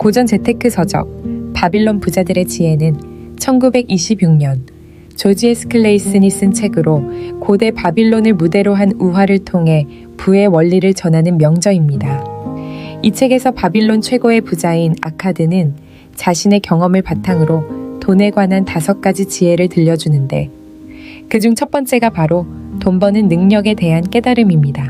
고전 재테크 서적 바빌론 부자들의 지혜는 1926년 조지 에스클레이슨이 쓴 책으로 고대 바빌론을 무대로 한 우화를 통해 부의 원리를 전하는 명저입니다. 이 책에서 바빌론 최고의 부자인 아카드는 자신의 경험을 바탕으로 돈에 관한 다섯 가지 지혜를 들려주는데 그중 첫 번째가 바로 돈 버는 능력에 대한 깨달음입니다.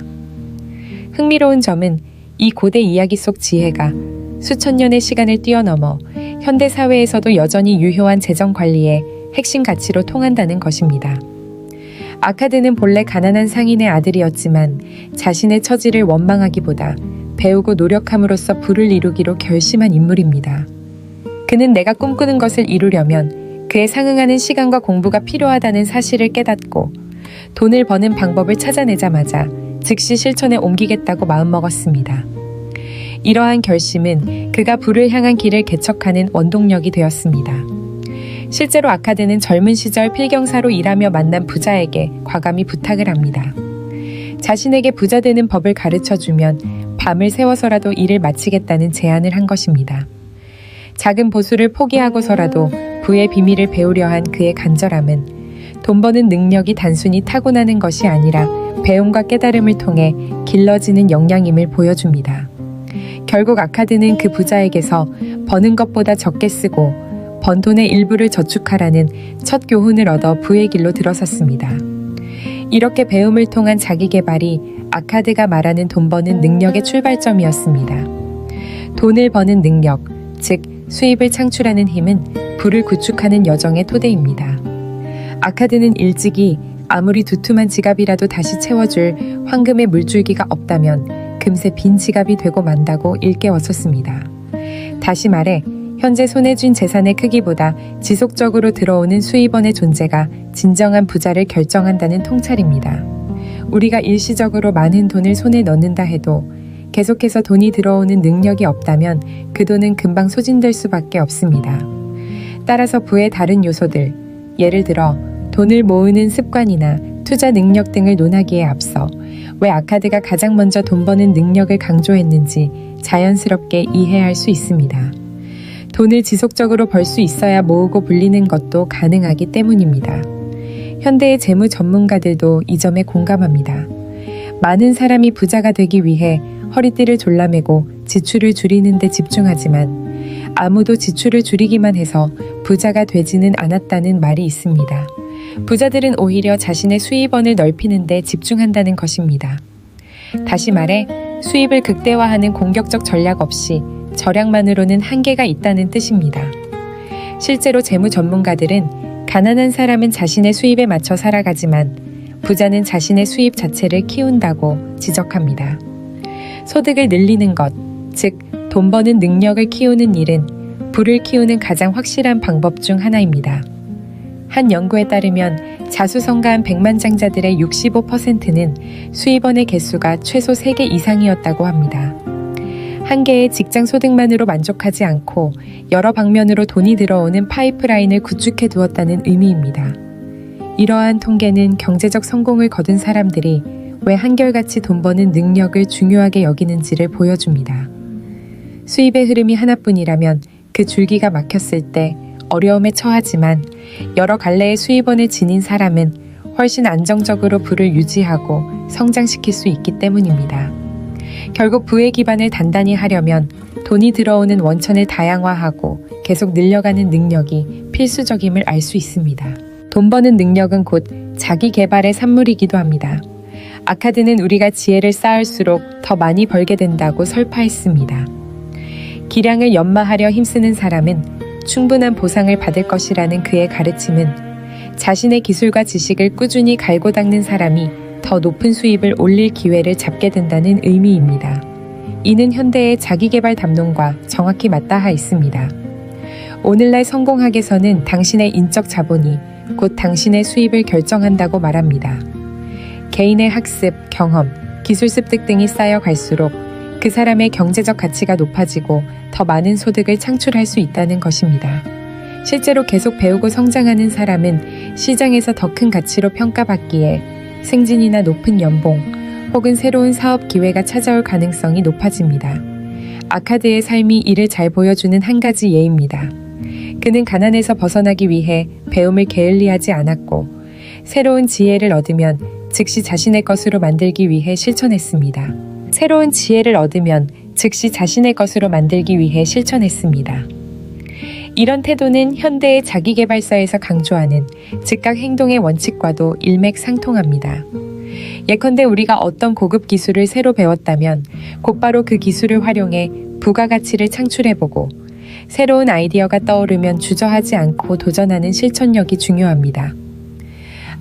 흥미로운 점은 이 고대 이야기 속 지혜가 수천 년의 시간을 뛰어넘어 현대 사회에서도 여전히 유효한 재정 관리에 핵심 가치로 통한다는 것입니다. 아카드는 본래 가난한 상인의 아들이었지만 자신의 처지를 원망하기보다 배우고 노력함으로써 부를 이루기로 결심한 인물입니다. 그는 내가 꿈꾸는 것을 이루려면 그에 상응하는 시간과 공부가 필요하다는 사실을 깨닫고 돈을 버는 방법을 찾아내자마자 즉시 실천에 옮기겠다고 마음먹었습니다. 이러한 결심은 그가 부를 향한 길을 개척하는 원동력이 되었습니다. 실제로 아카드는 젊은 시절 필경사로 일하며 만난 부자에게 과감히 부탁을 합니다. 자신에게 부자 되는 법을 가르쳐 주면 밤을 새워서라도 일을 마치겠다는 제안을 한 것입니다. 작은 보수를 포기하고서라도 부의 비밀을 배우려 한 그의 간절함은 돈 버는 능력이 단순히 타고나는 것이 아니라 배움과 깨달음을 통해 길러지는 역량임을 보여줍니다. 결국 아카드는 그 부자에게서 버는 것보다 적게 쓰고 번 돈의 일부를 저축하라는 첫 교훈을 얻어 부의 길로 들어섰습니다. 이렇게 배움을 통한 자기 개발이 아카드가 말하는 돈 버는 능력의 출발점이었습니다. 돈을 버는 능력, 즉 수입을 창출하는 힘은 부를 구축하는 여정의 토대입니다. 아카드는 일찍이 아무리 두툼한 지갑이라도 다시 채워줄 황금의 물줄기가 없다면 금세 빈 지갑이 되고 만다고 일깨웠었습니다. 다시 말해 현재 손에 쥔 재산의 크기보다 지속적으로 들어오는 수입원의 존재가 진정한 부자를 결정한다는 통찰입니다. 우리가 일시적으로 많은 돈을 손에 넣는다 해도 계속해서 돈이 들어오는 능력이 없다면 그 돈은 금방 소진될 수밖에 없습니다. 따라서 부의 다른 요소들, 예를 들어 돈을 모으는 습관이나 투자 능력 등을 논하기에 앞서 왜 아카드가 가장 먼저 돈 버는 능력을 강조했는지 자연스럽게 이해할 수 있습니다. 돈을 지속적으로 벌 수 있어야 모으고 불리는 것도 가능하기 때문입니다. 현대의 재무 전문가들도 이 점에 공감합니다. 많은 사람이 부자가 되기 위해 허리띠를 졸라매고 지출을 줄이는 데 집중하지만 아무도 지출을 줄이기만 해서 부자가 되지는 않았다는 말이 있습니다. 부자들은 오히려 자신의 수입원을 넓히는 데 집중한다는 것입니다. 다시 말해 수입을 극대화하는 공격적 전략 없이 절약만으로는 한계가 있다는 뜻입니다. 실제로 재무 전문가들은 가난한 사람은 자신의 수입에 맞춰 살아가지만 부자는 자신의 수입 자체를 키운다고 지적합니다. 소득을 늘리는 것, 즉, 돈 버는 능력을 키우는 일은 부를 키우는 가장 확실한 방법 중 하나입니다. 한 연구에 따르면 자수성가한 백만장자들의 65%는 수입원의 개수가 최소 3개 이상이었다고 합니다. 한 개의 직장 소득만으로 만족하지 않고 여러 방면으로 돈이 들어오는 파이프라인을 구축해 두었다는 의미입니다. 이러한 통계는 경제적 성공을 거둔 사람들이 왜 한결같이 돈 버는 능력을 중요하게 여기는지를 보여줍니다. 수입의 흐름이 하나뿐이라면 그 줄기가 막혔을 때 어려움에 처하지만 여러 갈래의 수입원을 지닌 사람은 훨씬 안정적으로 부를 유지하고 성장시킬 수 있기 때문입니다. 결국 부의 기반을 단단히 하려면 돈이 들어오는 원천을 다양화하고 계속 늘려가는 능력이 필수적임을 알 수 있습니다. 돈 버는 능력은 곧 자기 개발의 산물이기도 합니다. 아카드는 우리가 지혜를 쌓을수록 더 많이 벌게 된다고 설파했습니다. 기량을 연마하려 힘쓰는 사람은 충분한 보상을 받을 것이라는 그의 가르침은 자신의 기술과 지식을 꾸준히 갈고 닦는 사람이 더 높은 수입을 올릴 기회를 잡게 된다는 의미입니다. 이는 현대의 자기개발 담론과 정확히 맞닿아 있습니다. 오늘날 성공학에서는 당신의 인적 자본이 곧 당신의 수입을 결정한다고 말합니다. 개인의 학습, 경험, 기술 습득 등이 쌓여 갈수록 그 사람의 경제적 가치가 높아지고 더 많은 소득을 창출할 수 있다는 것입니다. 실제로 계속 배우고 성장하는 사람은 시장에서 더 큰 가치로 평가받기에 승진이나 높은 연봉 혹은 새로운 사업 기회가 찾아올 가능성이 높아집니다. 아카드의 삶이 이를 잘 보여주는 한 가지 예입니다. 그는 가난에서 벗어나기 위해 배움을 게을리하지 않았고 새로운 지혜를 얻으면 즉시 자신의 것으로 만들기 위해 실천했습니다. 새로운 지혜를 얻으면 즉시 자신의 것으로 만들기 위해 실천했습니다. 이런 태도는 현대의 자기개발서에서 강조하는 즉각 행동의 원칙과도 일맥상통합니다. 예컨대 우리가 어떤 고급 기술을 새로 배웠다면 곧바로 그 기술을 활용해 부가가치를 창출해보고 새로운 아이디어가 떠오르면 주저하지 않고 도전하는 실천력이 중요합니다.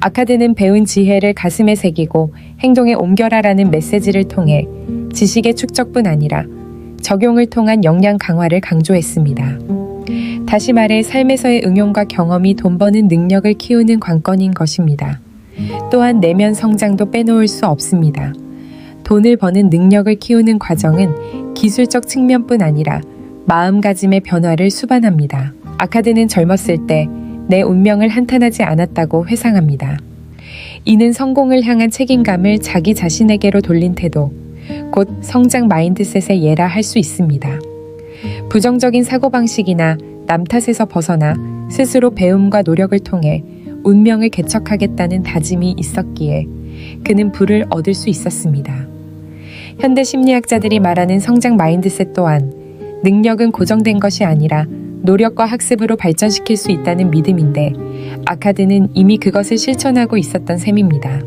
아카드는 배운 지혜를 가슴에 새기고 행동에 옮겨라라는 메시지를 통해 지식의 축적뿐 아니라 적용을 통한 역량 강화를 강조했습니다. 다시 말해 삶에서의 응용과 경험이 돈 버는 능력을 키우는 관건인 것입니다. 또한 내면 성장도 빼놓을 수 없습니다. 돈을 버는 능력을 키우는 과정은 기술적 측면뿐 아니라 마음가짐의 변화를 수반합니다. 아카드는 젊었을 때 내 운명을 한탄하지 않았다고 회상합니다. 이는 성공을 향한 책임감을 자기 자신에게로 돌린 태도, 곧 성장 마인드셋의 예라 할 수 있습니다. 부정적인 사고방식이나 남 탓에서 벗어나 스스로 배움과 노력을 통해 운명을 개척하겠다는 다짐이 있었기에 그는 부를 얻을 수 있었습니다. 현대 심리학자들이 말하는 성장 마인드셋 또한 능력은 고정된 것이 아니라 노력과 학습으로 발전시킬 수 있다는 믿음인데 아카드는 이미 그것을 실천하고 있었던 셈입니다.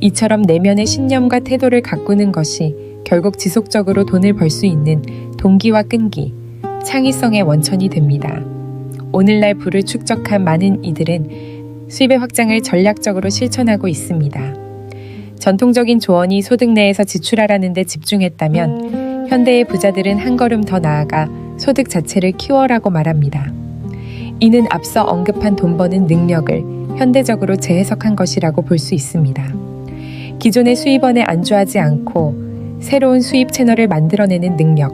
이처럼 내면의 신념과 태도를 가꾸는 것이 결국 지속적으로 돈을 벌 수 있는 동기와 끈기, 창의성의 원천이 됩니다. 오늘날 부를 축적한 많은 이들은 수입의 확장을 전략적으로 실천하고 있습니다. 전통적인 조언이 소득 내에서 지출하라는 데 집중했다면 현대의 부자들은 한 걸음 더 나아가 소득 자체를 키워라고 말합니다. 이는 앞서 언급한 돈 버는 능력을 현대적으로 재해석한 것이라고 볼 수 있습니다. 기존의 수입원에 안주하지 않고 새로운 수입 채널을 만들어내는 능력,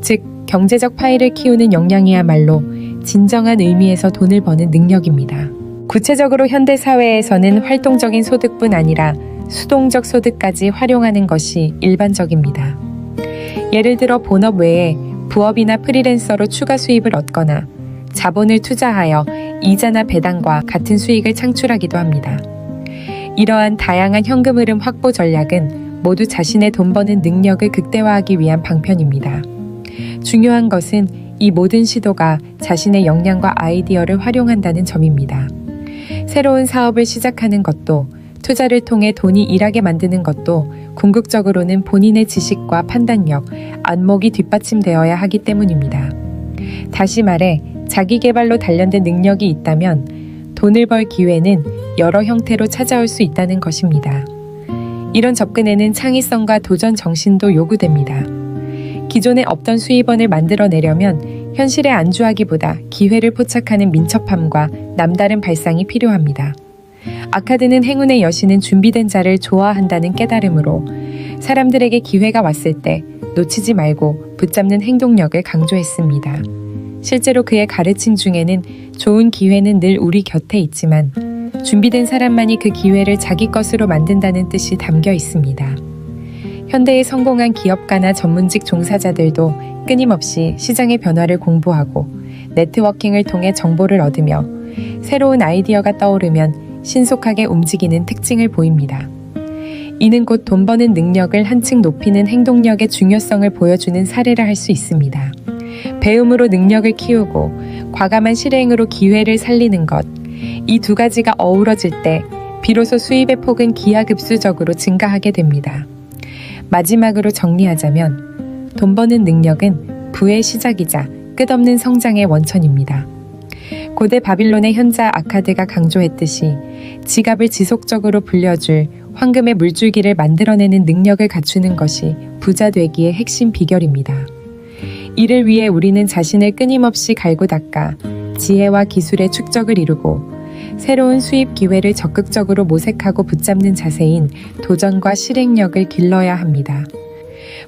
즉 경제적 파일을 키우는 역량이야말로 진정한 의미에서 돈을 버는 능력입니다. 구체적으로 현대 사회에서는 활동적인 소득뿐 아니라 수동적 소득까지 활용하는 것이 일반적입니다. 예를 들어 본업 외에 부업이나 프리랜서로 추가 수입을 얻거나 자본을 투자하여 이자나 배당과 같은 수익을 창출하기도 합니다. 이러한 다양한 현금 흐름 확보 전략은 모두 자신의 돈 버는 능력을 극대화하기 위한 방편입니다. 중요한 것은 이 모든 시도가 자신의 역량과 아이디어를 활용한다는 점입니다. 새로운 사업을 시작하는 것도 투자를 통해 돈이 일하게 만드는 것도 궁극적으로는 본인의 지식과 판단력, 안목이 뒷받침되어야 하기 때문입니다. 다시 말해, 자기 개발로 단련된 능력이 있다면 돈을 벌 기회는 여러 형태로 찾아올 수 있다는 것입니다. 이런 접근에는 창의성과 도전 정신도 요구됩니다. 기존에 없던 수입원을 만들어내려면 현실에 안주하기보다 기회를 포착하는 민첩함과 남다른 발상이 필요합니다. 아카드는 행운의 여신은 준비된 자를 좋아한다는 깨달음으로 사람들에게 기회가 왔을 때 놓치지 말고 붙잡는 행동력을 강조했습니다. 실제로 그의 가르침 중에는 좋은 기회는 늘 우리 곁에 있지만 준비된 사람만이 그 기회를 자기 것으로 만든다는 뜻이 담겨 있습니다. 현대의 성공한 기업가나 전문직 종사자들도 끊임없이 시장의 변화를 공부하고 네트워킹을 통해 정보를 얻으며 새로운 아이디어가 떠오르면 신속하게 움직이는 특징을 보입니다. 이는 곧 돈 버는 능력을 한층 높이는 행동력의 중요성을 보여주는 사례라 할 수 있습니다. 배움으로 능력을 키우고 과감한 실행으로 기회를 살리는 것. 이 두 가지가 어우러질 때 비로소 수입의 폭은 기하급수적으로 증가하게 됩니다. 마지막으로 정리하자면 돈 버는 능력은 부의 시작이자 끝없는 성장의 원천입니다. 고대 바빌론의 현자 아카드가 강조했듯이 지갑을 지속적으로 불려줄 황금의 물줄기를 만들어내는 능력을 갖추는 것이 부자 되기의 핵심 비결입니다. 이를 위해 우리는 자신을 끊임없이 갈고 닦아 지혜와 기술의 축적을 이루고 새로운 수입 기회를 적극적으로 모색하고 붙잡는 자세인 도전과 실행력을 길러야 합니다.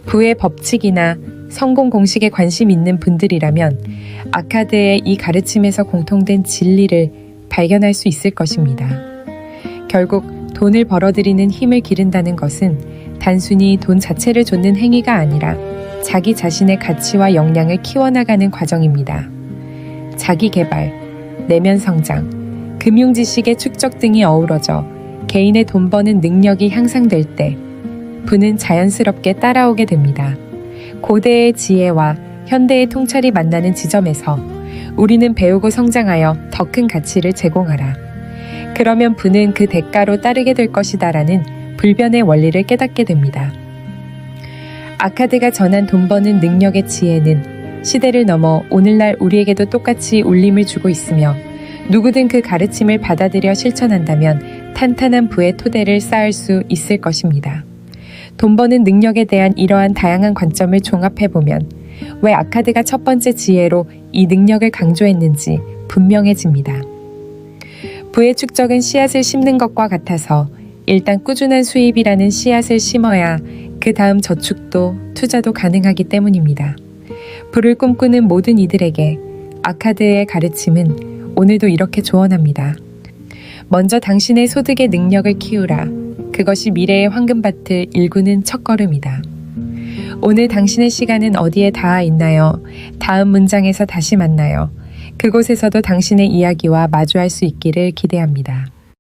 부의 법칙이나 성공 공식에 관심 있는 분들이라면 아카드의 이 가르침에서 공통된 진리를 발견할 수 있을 것입니다. 결국 돈을 벌어들이는 힘을 기른다는 것은 단순히 돈 자체를 좇는 행위가 아니라 자기 자신의 가치와 역량을 키워나가는 과정입니다. 자기 개발, 내면 성장, 금융 지식의 축적 등이 어우러져 개인의 돈 버는 능력이 향상될 때 부는 자연스럽게 따라오게 됩니다. 고대의 지혜와 현대의 통찰이 만나는 지점에서 우리는 배우고 성장하여 더 큰 가치를 제공하라. 그러면 부는 그 대가로 따르게 될 것이다 라는 불변의 원리를 깨닫게 됩니다. 아카드가 전한 돈 버는 능력의 지혜는 시대를 넘어 오늘날 우리에게도 똑같이 울림을 주고 있으며 누구든 그 가르침을 받아들여 실천한다면 탄탄한 부의 토대를 쌓을 수 있을 것입니다. 돈 버는 능력에 대한 이러한 다양한 관점을 종합해보면 왜 아카드가 첫 번째 지혜로 이 능력을 강조했는지 분명해집니다. 부의 축적은 씨앗을 심는 것과 같아서 일단 꾸준한 수입이라는 씨앗을 심어야 그 다음 저축도 투자도 가능하기 때문입니다. 부를 꿈꾸는 모든 이들에게 아카드의 가르침은 오늘도 이렇게 조언합니다. 먼저 당신의 소득의 능력을 키우라. 그것이 미래의 황금밭을 일구는 첫걸음이다. 오늘 당신의 시간은 어디에 닿아 있나요? 다음 문장에서 다시 만나요. 그곳에서도 당신의 이야기와 마주할 수 있기를 기대합니다.